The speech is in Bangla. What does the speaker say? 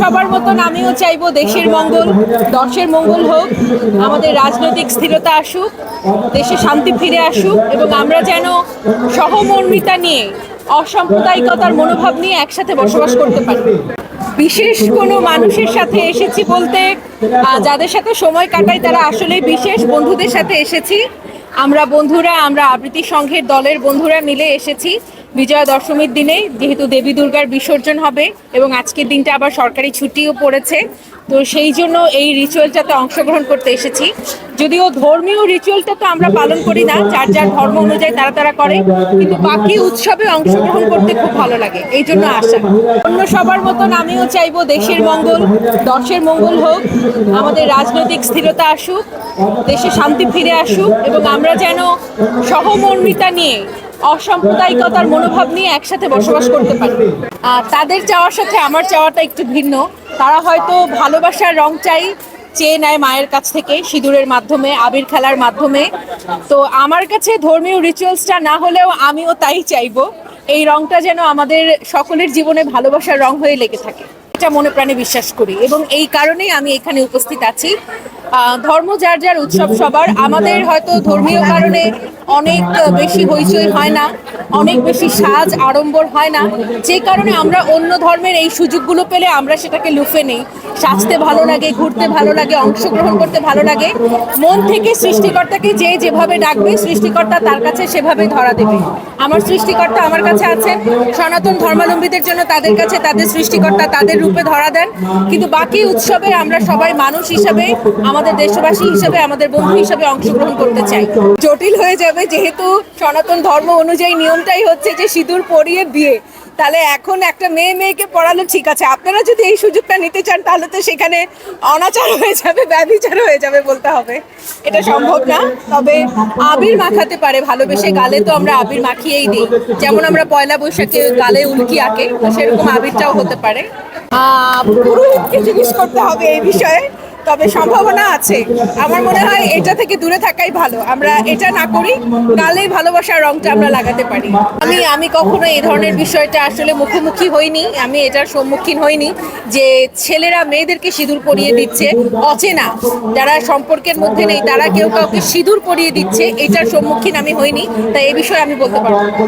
সবার মতন আমিও চাইব দেশের মঙ্গল, দশের মঙ্গল হোক, আমাদের রাজনৈতিক স্থিরতা আসুক, দেশে শান্তি ফিরে আসুক, এবং আমরা যেন সহমর্মিতা নিয়ে, অসাম্প্রদায়িকতার মনোভাব নিয়ে একসাথে বসবাস করতে পারি। বিশেষ কোনো মানুষের সাথে এসেছি বলতে যাদের সাথে সময় কাটাই তারা আসলে বিশেষ, বন্ধুদের সাথে এসেছি। আমরা বন্ধুরা, আমরা আবৃত্তি সংঘের দলের বন্ধুরা মিলে এসেছি। বিজয়া দশমীর দিনে যেহেতু দেবী দুর্গার বিসর্জন হবে এবং আজকের দিনটা আবার সরকারি ছুটিও পড়েছে, তো সেই জন্য এই রিচুয়ালটাতে অংশগ্রহণ করতে এসেছি। যদিও ধর্মীয় রিচুয়ালটা তো আমরা পালন করি না, যার যার ধর্ম অনুযায়ী তারা তারা করে, কিন্তু বাকি উৎসবে অংশগ্রহণ করতে খুব ভালো লাগে, এই জন্য আসা অন্য সবার মতন আমিও চাইব দেশের মঙ্গল, দশের মঙ্গল হোক, আমাদের রাজনৈতিক স্থিরতা আসুক, দেশে শান্তি ফিরে আসুক, এবং আমরা যেন সহমর্মিতা নিয়ে অসাম্প্রদায়িকতার মনোভাব নিয়ে একসাথে বসবাস করতে পারি। তাদের চাওয়ার সাথে আমার চাওয়াটা একটু ভিন্ন। তারা হয়তো ভালোবাসার রং চাই, চেয়ে নেয় মায়ের কাছ থেকে সিঁদুরের মাধ্যমে, আবির খেলার মাধ্যমে। তো আমার কাছে ধর্মীয় রিচুয়ালসটা না হলেও আমিও তাই চাইব। এই রংটা যেন আমাদের সকলের জীবনে ভালোবাসার রং হয়ে লেগে থাকে। এটা মনে প্রাণে বিশ্বাস করি এবং এই কারণেই আমি এখানে উপস্থিত আছি। ধর্ম যার যার উৎসব সবার। আমাদের হয়তো ধর্মীয় কারণে অনেক বেশি হইচই হয় না, অনেক বেশি সাজ আড়ম্বর হয় না। যে কারণে আমরা অন্য ধর্মের এই সুযোগগুলো পেলে আমরা সেটাকে লুফে নেই। সাজতে ভালো লাগে, ঘুরতে ভালো লাগে, অংশগ্রহণ করতে ভালো লাগে। মন থেকে সৃষ্টিকর্তাকে যে যেভাবে ডাকবে, সৃষ্টিকর্তা তার কাছে সেভাবে ধরা দেবে। আমার সৃষ্টিকর্তা আমার কাছে আছেন। সনাতন ধর্মাবলম্বীদের জন্য তাদের কাছে তাদের সৃষ্টিকর্তা তাদের রূপে ধরা দেন। কিন্তু বাকি উৎসবে আমরা সবাই মানুষ হিসাবে আমাদের দেশবাসী হিসাবে আমাদের বন্ধু হিসাবে অংশগ্রহণ করতে চাই। জটিল হয়ে যাবে যেহেতু সনাতন ধর্ম অনুযায়ী নিয়মটাই হচ্ছে যে সিঁদুর পরিয়ে বিয়ে। তাহলে এখন একটা মেয়ে মেয়েকে পড়ালো ঠিক আছে। আপনারা যদি এই সুযোগটা নিতে চান তাহলে তো সেখানে অনাচার হয়ে যাবে ব্যবিচার হয়ে যাবে বলতে হবে। এটা সম্ভব না তবে আবির মাখাতে পারে ভালোবেসে গালে তো আমরা আবির মাখিয়েই দিই। যেমন আমরা পয়লা বৈশাখে গালে উল্কি আঁকে সেরকম আবিরটাও হতে পারে। আহ, পুরোহিতকে জিজ্ঞেস করতে হবে এই বিষয়ে। তবে সম্ভাবনা আছে। আমার মনে হয় এটা থেকে দূরে থাকাই ভালো। আমরা এটা না করি গালে ভালোবাসার রংটা আমরা লাগাতে পারি। আমি আমি কখনো এই ধরনের বিষয়টা আসলে মুখোমুখি হইনি। আমি এটার সম্মুখীন হইনি যে ছেলেরা মেয়েদেরকে সিঁদুর পরিয়ে দিচ্ছে। অচেনা। যারা সম্পর্কের মধ্যে নেই, তারা কেউ কাউকে সিঁদুর পরিয়ে দিচ্ছে। এটার সম্মুখীন আমি হইনি। তাই এ বিষয়ে আমি বলতে পারব।